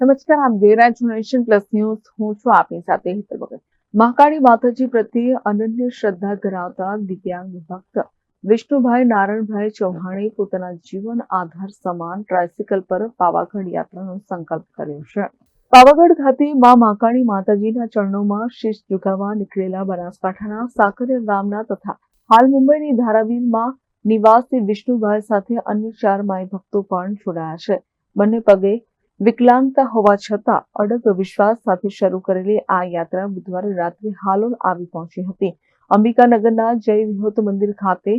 નમસ્કાર આપ જોઈ રહ્યા પ્લસ ન્યૂઝ. હું છું આપની સાથે હેતલ ભગત. મહાકાળી માતાજી પ્રત્યે અનન્ય શ્રદ્ધા ધરાવતા દિવ્યાંગ ભક્ત વિષ્ણુભાઈ નારણભાઈ ચૌહાણે પોતાના જીવન આધાર સમાન ટ્રાયસિકલ પર પાવાગઢ યાત્રાનો સંકલ્પ કર્યો છે. પાવાગઢ ખાતે મા મહાકાળી માતાજીના ચરણોમાં શીશ ઝુકાવવા નીકળેલા બનાસકાંઠાના સાકરિયા ગામના તથા હાલ મુંબઈની ધારાવીરમાં નિવાસી વિષ્ણુભાઈ સાથે અન્ય ચાર માય ભક્તો પણ જોડાયા છે. બંને પગે વિકલાંગતા હોવા છતાં અડગ વિશ્વાસ સાથે શરૂ કરેલી આ યાત્રા બુધવારે રાત્રે હાલોલ આવી પહોંચી હતી. અંબિકાનગરના જય વિહોત મંદિર ખાતે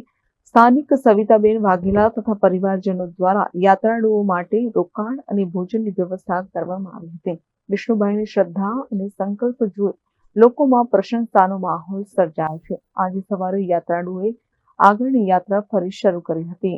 સ્થાનિક સવિતાબેન વાઘેલા તથા પરિવારજનો દ્વારા યાત્રાળુઓ માટે રોકાણ અને ભોજનની વ્યવસ્થા કરવામાં આવી હતી. વિષ્ણુભાઈની શ્રદ્ધા અને સંકલ્પ જોઈ લોકોમાં પ્રશંસાનો માહોલ સર્જાયો છે. આજે સવારે યાત્રાળુઓએ આગળની યાત્રા ફરી શરૂ કરી હતી.